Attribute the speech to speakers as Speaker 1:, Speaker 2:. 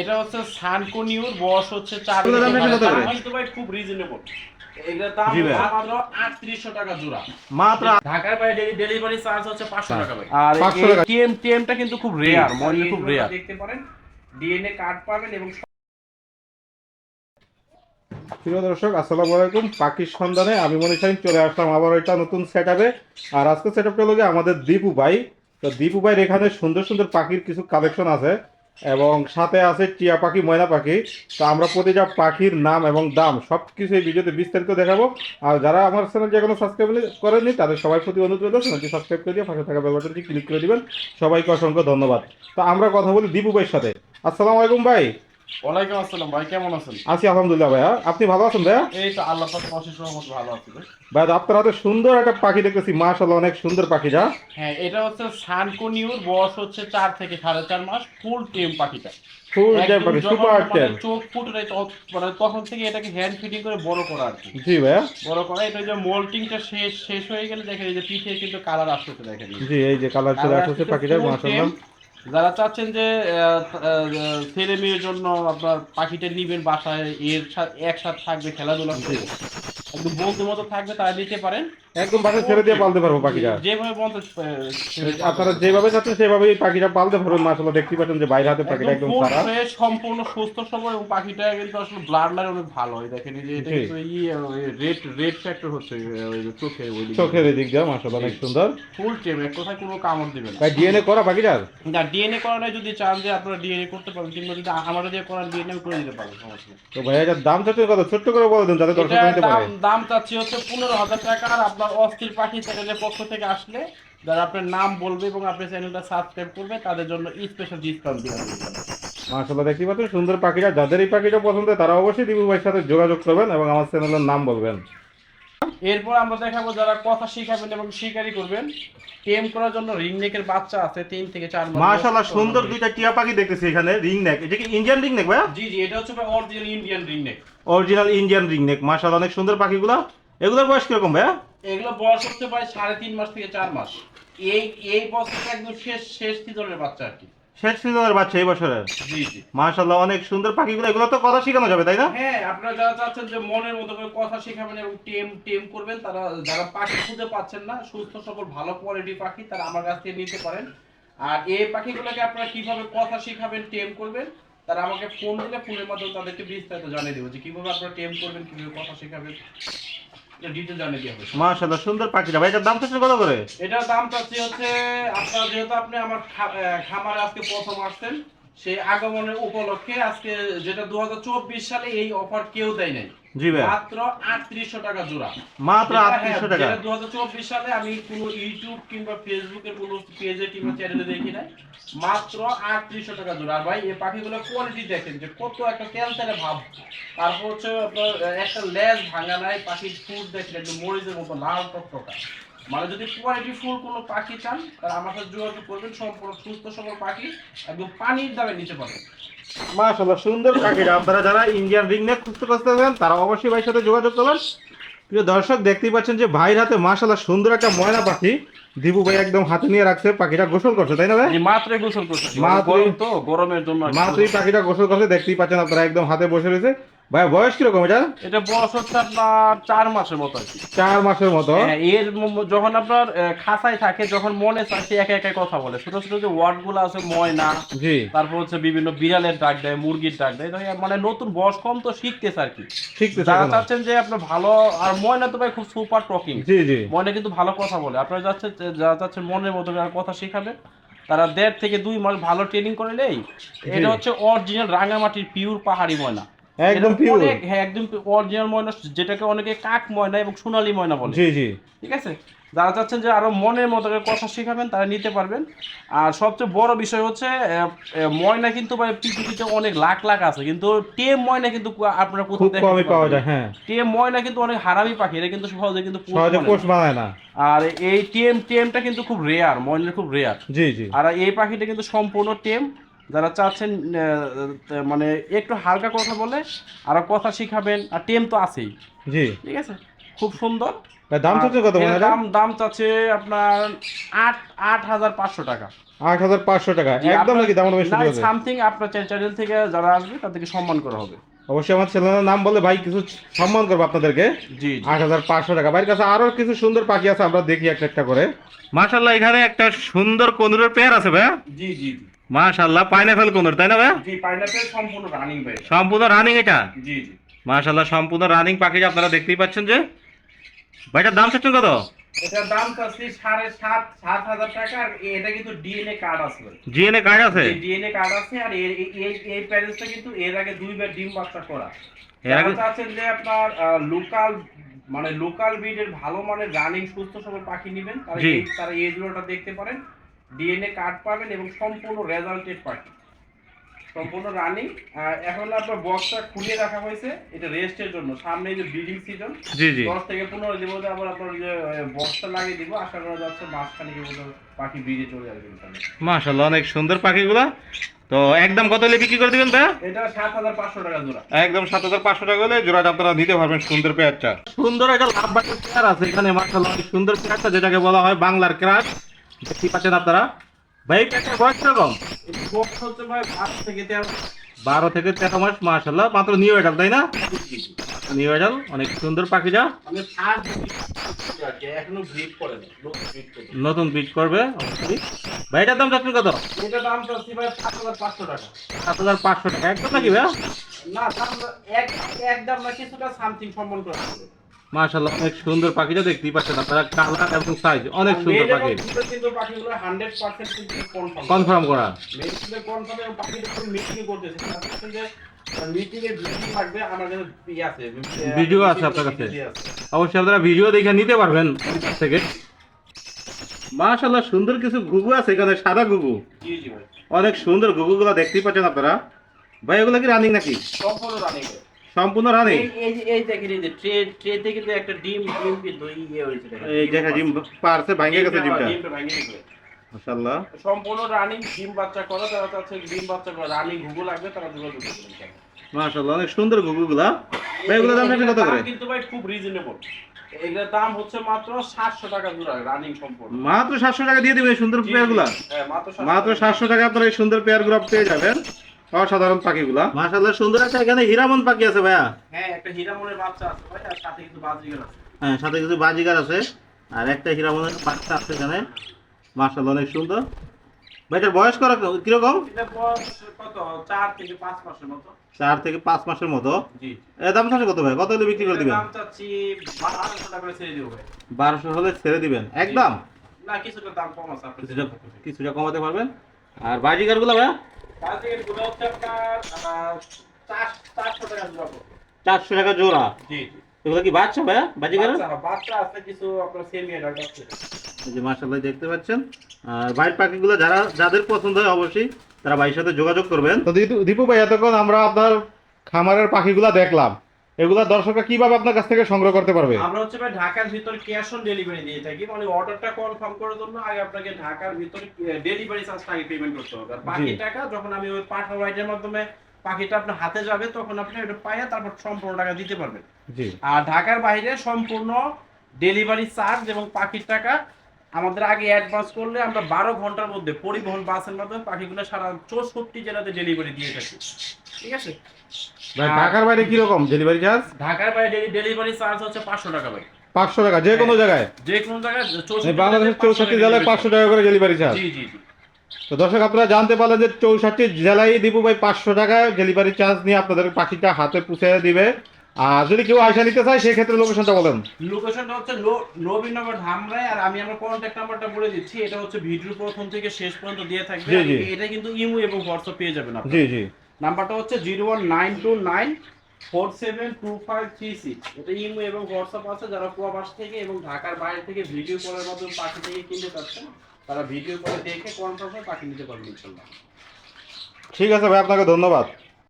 Speaker 1: এটা হচ্ছে সানকোনিউর বয়স হচ্ছে চার
Speaker 2: করে?
Speaker 1: ভাই খুব রিজনেবল এটার দাম মাত্র আটত্রিশশো টাকা জোড়া।
Speaker 2: মাত্র
Speaker 1: ঢাকার বাইরে ডেলিভারি চার্জ হচ্ছে পাঁচশো টাকা ভাই। আর
Speaker 2: 500 টাকা।
Speaker 1: টিএম টিএমটা কিন্তু খুব রেয়ার খুব রেয়ার দেখতে পারেন ডিএনএ কার্ড পাবেন এবং
Speaker 2: প্রিয় দর্শক আসসালামু আলাইকুম। পাখির সন্ধানে আমি মনে চাই চলে আসলাম আবার একটা নতুন সেট আর আজকে সেট আপটা আমাদের দীপু ভাই। তো দীপু ভাইয়ের এখানে সুন্দর সুন্দর পাখির কিছু কালেকশন আছে। এবং সাথে আছে টিয়া পাখি, ময়না পাখি। তো আমরা প্রতিটা পাখির নাম এবং দাম সব কিছু এই ভিডিওতে বিস্তারিত দেখাবো। আর যারা আমার চ্যানেল যে কোনো সাবস্ক্রাইব করেননি, তাদের সবাই প্রতি অনুরোধ রইল চ্যানেলটি সাবস্ক্রাইব করে দিয়ে পাশে থাকা বাটনটি ক্লিক করে দিবেন। সবাইকে অসংখ্য ধন্যবাদ। তো আমরা কথা বলি দীপু ভাইয়ের সাথে। আসসালামু আলাইকুম ভাই।
Speaker 1: ওয়ালাইকুম আসসালাম ভাই কেমন আছেন?
Speaker 2: আছি আলহামদুলিল্লাহ ভাইয়া। আপনি ভালো আছেন ভাইয়া?
Speaker 1: এই তো আল্লাহ পাক অশেষ রহমত ভালো আছি ভাই।
Speaker 2: আপনার হাতে সুন্দর একটা পাখি দেখতেছি। মাশাল্লাহ অনেক সুন্দর পাখিটা
Speaker 1: হ্যাঁ এটা হচ্ছে সানকোনিউর বয়স হচ্ছে চার থেকে সাড়ে চার মাস ফুল টেম পাখিটা।
Speaker 2: ফুল যে
Speaker 1: একদম
Speaker 2: পাখি সুপার
Speaker 1: মানে
Speaker 2: টেন
Speaker 1: চোখ ফুটে মানে তখন থেকে এটাকে হ্যান্ড ফিটিং করে বড় করা আর কি।
Speaker 2: জি ভাইয়া।
Speaker 1: বড় করা এটা যে মোল্টিংটা শেষ শেষ হয়ে গেলে দেখেন এই যে পিঠে কিন্তু কালার আসতেছে দেখেন। যে।
Speaker 2: জি এই যে কালার চলে আসছে মাশাল্লাহ
Speaker 1: tame। যারা চাচ্ছেন যে ছেলে মেয়ের জন্য আপনার পাখিটা নিবেন বাসায়, এর সাথে একসাথে থাকবে, খেলাধুলা একদম বলতে মতো থাকবে তারা নিতে পারেন।
Speaker 2: একদম ছেড়ে দিয়ে পালতে পারব পাখিটা
Speaker 1: যেভাবে বলতে
Speaker 2: আপনারা যেভাবে চাচ্ছেন সেভাবে পাখিটা পালতে পারবেন মাশাল্লাহ দেখতে পাচ্ছেন যে বাইরে হাতে পাখিটা একদম সারা।
Speaker 1: সম্পূর্ণ সুস্থ সবল এবং পাখিটা কিন্তু আসলে ব্লাড লাইন অনেক ভালো হয়। দেখেন যে এটা কিন্তু ই রেড রেড ফ্যাক্টর হচ্ছে ওই চোখে ওই
Speaker 2: চোখের দিক দিয়ে অনেক সুন্দর।
Speaker 1: ফুল টেম এক কথায় কোনো কামড় দিবে না।
Speaker 2: ভাই ডিএনএ করা পাখিটার?
Speaker 1: না ডিএনএ করানো যদি চান যে আপনারা ডিএনএ করতে পারেন কিংবা যদি আমাদের দিয়ে করার ডিএনএ করে দিতে পারব সমস্যা
Speaker 2: তো ভাই এটার দাম চাচ্ছেন কত? ছোট্ট করে বলে দেন যাতে দর্শক পারে।
Speaker 1: দাম চাচ্ছি হচ্ছে পনেরো হাজার টাকা, আর আপনার অস্থির পাখি চ্যানেলের পক্ষ থেকে আসলে যারা আপনার নাম বলবে এবং আপনি চ্যানেলটা সাবস্ক্রাইব করবে, তাদের জন্য স্পেশাল ডিসকাউন্ট দিয়ে
Speaker 2: মার্শাল্লাহ দেখতে পাচ্ছেন সুন্দর পাখিটা যাদের এই পাখিটা পছন্দ তারা অবশ্যই দিবু ভাইয়ের সাথে যোগাযোগ করবেন এবং আমার চ্যানেলের নাম বলবেন।
Speaker 1: এরপর আমরা দেখাবো যারা কথা শিখাবেন এবং শিকারি করবেন। টেম করার জন্য রিংনেকের বাচ্চা আছে তিন থেকে চার মাস।
Speaker 2: মাশাল্লাহ সুন্দর দুইটা টিয়া পাখি দেখতেছি এখানে রিং নেক। এটা কি ইন্ডিয়ান রিং নেক ভাইয়া?
Speaker 1: জি জি এটা হচ্ছে original Indian ring neck.
Speaker 2: Original Indian ring neck মাশাল্লাহ অনেক সুন্দর পাখিগুলো। এগুলোর বয়স কীরকম ভাইয়া?
Speaker 1: এগুলো বয়স হচ্ছে প্রায় সাড়ে তিন মাস থেকে চার মাস। এই এই বছরটা একদম শেষ শেষ সিজনের বাচ্চা আর কি।
Speaker 2: শেষ সিজনের বাচ্চা এই বছরের।
Speaker 1: জি জি।
Speaker 2: মাশাল্লাহ অনেক সুন্দর পাখিগুলো এগুলো তো কথা শেখানো যাবে তাই না?
Speaker 1: হ্যাঁ আপনারা যারা চাচ্ছেন যে মনের মতো করে কথা শেখাবেন এবং টেম টেম করবেন তারা যারা পাখি খুঁজে পাচ্ছেন না সুস্থ সবল ভালো কোয়ালিটির পাখি তারা আমার কাছ থেকে নিতে পারেন। আর এই পাখিগুলোকে আপনারা কীভাবে কথা শেখাবেন টেম করবেন তারা আমাকে ফোন দিলে ফোনের মাধ্যমে তাদেরকে বিস্তারিত জানিয়ে দেবো যে কীভাবে আপনারা টেম করবেন কীভাবে কথা শেখাবেন। ডিটেল জানিয়ে দেওয়া হবে?
Speaker 2: মাশাল্লাহ সুন্দর পাখিটা। ভাই এটার দাম চাচ্ছেন কত করে?
Speaker 1: এটার দাম চাচ্ছি হচ্ছে আপনার যেহেতু আপনি আমার খামারে আজকে প্রথম আসছেন সেই আগমনের উপলক্ষে আজকে যেটা দুহাজার চব্বিশ সালে এই অফার কেউ দেয় নাই।
Speaker 2: জি ভাই।
Speaker 1: মাত্র আটত্রিশশো টাকা জোড়া।
Speaker 2: মাত্র আটত্রিশশো
Speaker 1: হ্যাঁ,
Speaker 2: টাকা।
Speaker 1: যেটা 2024 সালে আমি কোনো ইউটিউব কিংবা ফেসবুকের কোনো পেজে কিংবা চ্যানেলে দেখি নাই। মাত্র আটত্রিশশো টাকা জোড়া। আর ভাই এই পাখিগুলো কোয়ালিটি দেখেন যে কত একটা তেল ভাব। তারপর হচ্ছে আপনার একটা লেজ ভাঙা নাই পাখির ফুড দেখেন মরিচের মতো লাল টকটকা। মানে যদি কোয়ালিটি ফুল কোনো পাখি চান তাহলে আমার সাথে যোগাযোগ করবেন সম্পূর্ণ সুস্থ সবল পাখি একদম পানির দামে নিতে পারবেন।
Speaker 2: মাশাল্লাহ সুন্দর পাখিটা আপনারা যারা ইন্ডিয়ান রিং নেক খুঁজতে খুঁজতেছেন তারা অবশ্যই ভাইয়ের সাথে যোগাযোগ করবেন। প্রিয় দর্শক দেখতেই পাচ্ছেন যে ভাইয়ের হাতে মাশাল্লাহ সুন্দর একটা ময়না পাখি। দীপু ভাই একদম হাতে নিয়ে রাখছে পাখিটা গোসল করছে তাই না ভাই?
Speaker 1: মাত্রই গোসল করছে।
Speaker 2: মাত্রই-
Speaker 1: তো গরমের জন্য কি।
Speaker 2: পাখিটা গোসল করছে দেখতেই পাচ্ছেন আপনারা একদম হাতে বসে রয়েছে। ভাই বয়স কীরকম এটা?
Speaker 1: এটা বয়স হচ্ছে আপনার চার মাসের মতো আর কি।
Speaker 2: চার মাসের মতো?
Speaker 1: হ্যাঁ, এর যখন আপনার খাঁচায় থাকে যখন মনে চায় সে একা একা কথা বলে। ছোট ছোট যে ওয়ার্ডগুলো আছে ময়না
Speaker 2: জি।
Speaker 1: তারপর হচ্ছে বিভিন্ন বিড়ালের ডাক দেয় মুরগির ডাক দেয় মানে নতুন বয়স কম তো শিখতেছে আর কি।
Speaker 2: শিখতেছে
Speaker 1: যারা চাচ্ছেন যে আপনার ভালো আর ময়না তো ভাই খুব সুপার টকিং
Speaker 2: জি জি।
Speaker 1: ময়না কিন্তু ভালো কথা বলে। আপনারা যাচ্ছেন যারা চাচ্ছেন মনের মতো কথা শেখাবে তারা দেড় থেকে দুই মাস ভালো ট্রেনিং করে নেই। এটা হচ্ছে অরিজিনাল রাঙামাটির পিওর পাহাড়ি ময়না।
Speaker 2: একদম পিওর
Speaker 1: হ্যাঁ একদম অরিজিনাল ময়না যেটাকে অনেকে কাক ময়না এবং সোনালী ময়না বলে।
Speaker 2: জি জি।
Speaker 1: ঠিক আছে? যারা চাচ্ছেন যে আরও মনের মতো করে কথা শেখাবেন তারা নিতে পারবেন। আর সবচেয়ে বড় বিষয় হচ্ছে ময়না কিন্তু ভাই পৃথিবীতে অনেক লাখ লাখ আছে কিন্তু টেম ময়না কিন্তু আপনারা কোথাও দেখতে
Speaker 2: পাওয়া যায় হ্যাঁ।
Speaker 1: টেম ময়না কিন্তু অনেক হারামি পাখি এটা কিন্তু সহজে কিন্তু পোষ
Speaker 2: সহজে
Speaker 1: মানে
Speaker 2: পোষ
Speaker 1: না।
Speaker 2: বানায় না।
Speaker 1: আর এই টেম টেমটা কিন্তু খুব রেয়ার ময়নার খুব রেয়ার
Speaker 2: জি জি।
Speaker 1: আর এই পাখিটা কিন্তু সম্পূর্ণ টেম যারা চাচ্ছেন মানে একটু হালকা কথা বলে আর কথা শিখাবেন আর টেম তো আছেই।
Speaker 2: জি।
Speaker 1: ঠিক আছে? খুব সুন্দর।
Speaker 2: দাম চাচ্ছে কত
Speaker 1: দাম দাম চাচ্ছে আপনার আট আট হাজার পাঁচশো টাকা।
Speaker 2: আট হাজার পাঁচশো টাকা। একদম নাকি দাম
Speaker 1: সামথিং আপনার চ্যানেল থেকে যারা আসবে তাদেরকে সম্মান করা হবে।
Speaker 2: অবশ্যই আমার ছেলের নাম বলে ভাই কিছু সম্মান করব আপনাদেরকে।
Speaker 1: জি
Speaker 2: আট হাজার পাঁচশো টাকা। ভাইয়ের কাছে আরও কিছু সুন্দর পাখি আছে আমরা দেখি একটা একটা করে। মাশাল্লাহ এখানে একটা সুন্দর কনুরের পেয়ার আছে ভাই।
Speaker 1: জি জি। জি
Speaker 2: মাশাল্লাহ পাইনাপেল কনুর তাই না ভাই?
Speaker 1: জি পাইনাপেল সম্পূর্ণ রানিং ভাই।
Speaker 2: সম্পূর্ণ রানিং এটা?
Speaker 1: জি জি।
Speaker 2: মাশাল্লাহ সম্পূর্ণ রানিং পাখি যে আপনারা দেখতেই পাচ্ছেন যে। ভাইটার দাম চাচ্ছেন কত?
Speaker 1: এটার দাম চাচ্ছি সাড়ে সাত সাত হাজার টাকা আর এটা কিন্তু ডিএনএ কার্ড আছে
Speaker 2: জিএনএ কার্ড আছে?
Speaker 1: ডিএনএ কার্ড আছে আর এই প্যারেন্টসটা কিন্তু এর আগে দুইবার ডিম বাচ্চা করা।
Speaker 2: এর আগে
Speaker 1: চাচ্ছেন যে আপনার লোকাল মানে লোকাল ব্রিডের ভালো মানের রানিং সুস্থ সবল পাখি নেবেন তারা। এই- তারা এই দেখতে পারেন। ডিএনএ কার্ড পাবেন এবং সম্পূর্ণ রেজাল্টেড পাখি। সম্পূর্ণ রানিং এখন আপনার বক্সটা খুলে রাখা হয়েছে। এটা রেস্টের জন্য। সামনে যে ব্রিডিং সিজন
Speaker 2: জি জি।
Speaker 1: দশ থেকে পনেরো দিন মধ্যে আবার আপনার যে বক্সটা লাগিয়ে দিব। আশা করা যাচ্ছে মাঝখানে পাখি ব্রিজে চলে আসবে।
Speaker 2: মাশাল্লাহ অনেক সুন্দর পাখিগুলা। তো একদম কত হলে বিক্রি করে দিবেন ভাই
Speaker 1: এটা সাত হাজার পাঁচশো টাকা জোড়া।
Speaker 2: একদম সাত হাজার পাঁচশো টাকা হলে জোড়াটা আপনারা নিতে পারবেন সুন্দর পেয়ারটা সুন্দর একটা লাভ বাটের পেয়ার আছে এখানে অনেক সুন্দর পেয়ারটা যেটাকে বলা হয় বাংলার ক্রাশ দেখতে পাচ্ছেন আপনারা? ভাই পেয়ারটার বয়স কীরকম
Speaker 1: বক্স হচ্ছে ভাই পাঁচ থেকে তেরো
Speaker 2: বারো থেকে তেরো মাস মার্শাল্লাহ মাত্র নিউ এডাল তাই না? নিউ এডাল অনেক সুন্দর পাখিটা
Speaker 1: করে না
Speaker 2: নতুন বীজ করবে অবশ্যই। ভাই এটার দাম চাচ্ছেন কত?
Speaker 1: এটা দাম চাচ্ছি ভাই সাত হাজার পাঁচশো টাকা।
Speaker 2: সাত হাজার পাঁচশো টাকা একদম নাকি ভাই?
Speaker 1: না দাম এক এক দাম না কিছুটা সামথিং সম্মান করা হবে
Speaker 2: মার্শাল্লাহ অনেক সুন্দর পাখিটা দেখতেই পাচ্ছেন আপনারা কালার এবং সাইজ অনেক সুন্দর পাখি।
Speaker 1: কিন্তু পাখিগুলো হান্ড্রেড পার্সেন্ট কিন্তু কনফার্ম
Speaker 2: করা।
Speaker 1: মেডিসিনের কনফার্ম এবং পাখিটা খুব মিটিং করতেছে যে মিটিং এর ভিডিও থাকবে আমার কাছে আছে
Speaker 2: ভিডিও আছে আপনার কাছে? অবশ্যই আপনারা ভিডিও দেখে নিতে পারবেন থেকে। মাশাল্লাহ সুন্দর কিছু গুগু আছে এখানে সাদা গুগু
Speaker 1: জি জি ভাই।
Speaker 2: অনেক সুন্দর গুগুগুলো দেখতেই পাচ্ছেন আপনারা। ভাই এগুলো কি রানিং নাকি?
Speaker 1: সম্পূর্ণ রানিং
Speaker 2: সম্পূর্ণ রানিং?
Speaker 1: এই এই যে- এই দেখেন এই যে ট্রে ট্রেতে কিন্তু একটা ডিম ডিম কিন্তু ইয়ে হয়েছে
Speaker 2: এই দেখা ডিম পারছে ভাঙে গেছে ডিমটা।
Speaker 1: ডিমটা ভেঙে গেছে।
Speaker 2: মাশাল্লাহ
Speaker 1: সম্পূর্ণ রানিং ডিম বাচ্চা করা তারা চাচ্ছে ডিম বাচ্চা করা। রানিং ঘুঘু লাগবে তারা যোগাযোগ করবেন
Speaker 2: মাশাল্লাহ অনেক সুন্দর গুগুগুলা ভাই এগুলোর দাম কত করে?
Speaker 1: কিন্তু ভাই খুব রিজনেবল এগুলোর দাম হচ্ছে মাত্র সাতশো টাকা জোড়া রানিং সম্পূর্ণ।
Speaker 2: মাত্র সাতশো টাকা দিয়ে দিবেন সুন্দর পেয়ারগুলা?
Speaker 1: হ্যাঁ, মাত্র 700
Speaker 2: সাতশো টাকা আপনারা এই সুন্দর পেয়ারগুলো পেয়ে যাবেন। অসাধারণ পাখিগুলা। মাশাল্লাহ সুন্দর আছে এখানে হিরামন পাখি আছে ভাইয়া।
Speaker 1: হ্যাঁ একটা হীরামনের বাচ্চা আছে ভাই আর সাথে কিন্তু বাজিগার আছে।
Speaker 2: হ্যাঁ সাথে কিছু বাজিগার আছে। আর একটা হিরামনের বাচ্চা আছে এখানে। মার্শাল অনেক সুন্দর। ভাইটার বয়স করা কীরকম?
Speaker 1: এটা বয়স কত? চার থেকে পাঁচ মাসের মতো।
Speaker 2: চার থেকে পাঁচ মাসের মতো।
Speaker 1: জি।
Speaker 2: এর দাম চাচ্ছে কত ভাই? কত হলে বিক্রি করে দিবেন?
Speaker 1: দাম চাচ্ছি বারোশো টাকা করে ছেড়ে দেবো ভাই।
Speaker 2: বারোশো হলে ছেড়ে দিবেন? একদম?
Speaker 1: না কিছুটা দাম কম আছে আপনার
Speaker 2: কিছুটা কিছুটা কমাতে পারবেন? আর বাজিগারগুলো ভাইয়া?
Speaker 1: বাজিগারগুলো হচ্ছে আপনার চারশো টাকা জোড়া
Speaker 2: চারশো টাকা জোড়া?
Speaker 1: জি জি।
Speaker 2: এগুলো কি বাচ্চা ভাইয়া? বাজিগার
Speaker 1: বাচ্চা বাচ্চা আছে কিছু আপনার সেমি অ্যাডাল্ট আছে।
Speaker 2: এই যে মার্শাল্লাহ দেখতে পাচ্ছেন। আর পাখিগুলো যারা যাদের পছন্দ হয় অবশ্যই তারা ভাইয়ের সাথে যোগাযোগ করবেন। তো দীপু ভাই এতক্ষণ আমরা আপনার খামারের পাখিগুলো দেখলাম। এগুলা দর্শকরা কীভাবে আপনার কাছ থেকে সংগ্রহ করতে পারবে?
Speaker 1: আমরা হচ্ছে ভাই ঢাকার ভিতর ক্যাশ অন ডেলিভারি দিয়ে থাকি। মানে অর্ডারটা কনফার্ম করার জন্য আগে আপনাকে ঢাকার ভিতর ডেলিভারি চার্জটা আগে পেমেন্ট করতে হবে। আর বাকি টাকা যখন আমি ওই পাঠাও রাইডের মাধ্যমে পাখিটা আপনার হাতে যাবে তখন আপনি ওটা পাইয়া তারপর সম্পূর্ণ টাকা দিতে পারবেন।
Speaker 2: জি।
Speaker 1: আর ঢাকার বাইরে সম্পূর্ণ ডেলিভারি চার্জ এবং পাখির টাকা আমাদের আগে অ্যাডভান্স করলে আমরা বারো ঘণ্টার মধ্যে পরিবহন বাসের মাধ্যমে পাখিগুলো সারা চৌষট্টি জেলাতে ডেলিভারি দিয়ে থাকি। ঠিক আছে?
Speaker 2: ঢাকার বাইরে কীরকম ডেলিভারি চার্জ
Speaker 1: ঢাকার বাইরে ডেলিভারি চার্জ হচ্ছে পাঁচশো টাকা ভাই।
Speaker 2: পাঁচশো টাকা যে কোনো জায়গায়?
Speaker 1: যে কোনো জায়গায়
Speaker 2: বাংলাদেশের চৌষট্টি জেলায় পাঁচশো টাকা করে ডেলিভারি চার্জ
Speaker 1: জি জি জি।
Speaker 2: তো দর্শক আপনারা জানতে পারলেন যে চৌষট্টি জেলায় দীপু ভাই পাঁচশো টাকায় ডেলিভারি চার্জ নিয়ে আপনাদের পাখিটা হাতে পুষে দিবে। আর যদি কেউ আয়সা নিতে চায় সেক্ষেত্রে লোকেশনটা বলেন।
Speaker 1: লোকেশনটা হচ্ছে নবীনগর ধামরাই আর আমি আমার কন্ট্যাক্ট নাম্বারটা বলে দিচ্ছি। এটা হচ্ছে ভিডিও প্রথম থেকে শেষ পর্যন্ত দিয়ে থাকবে। এটা কিন্তু ইমো এবং হোয়াটসঅ্যাপ পেয়ে যাবেন আপনি।
Speaker 2: জি জি।
Speaker 1: নাম্বারটা হচ্ছে zero one nine two nine four seven two five three six. এটা ইমো এবং হোয়াটসঅ্যাপ আছে। যারা প্রবাস থেকে এবং ঢাকার বাইরে থেকে ভিডিও কলের মাধ্যমে পাখি থেকে কিনতে চাচ্ছেন তারা ভিডিও কলে দেখে কনফার্ম পাখি নিতে পারবেন ইনশাল্লাহ।
Speaker 2: ঠিক আছে ভাই আপনাকে ধন্যবাদ।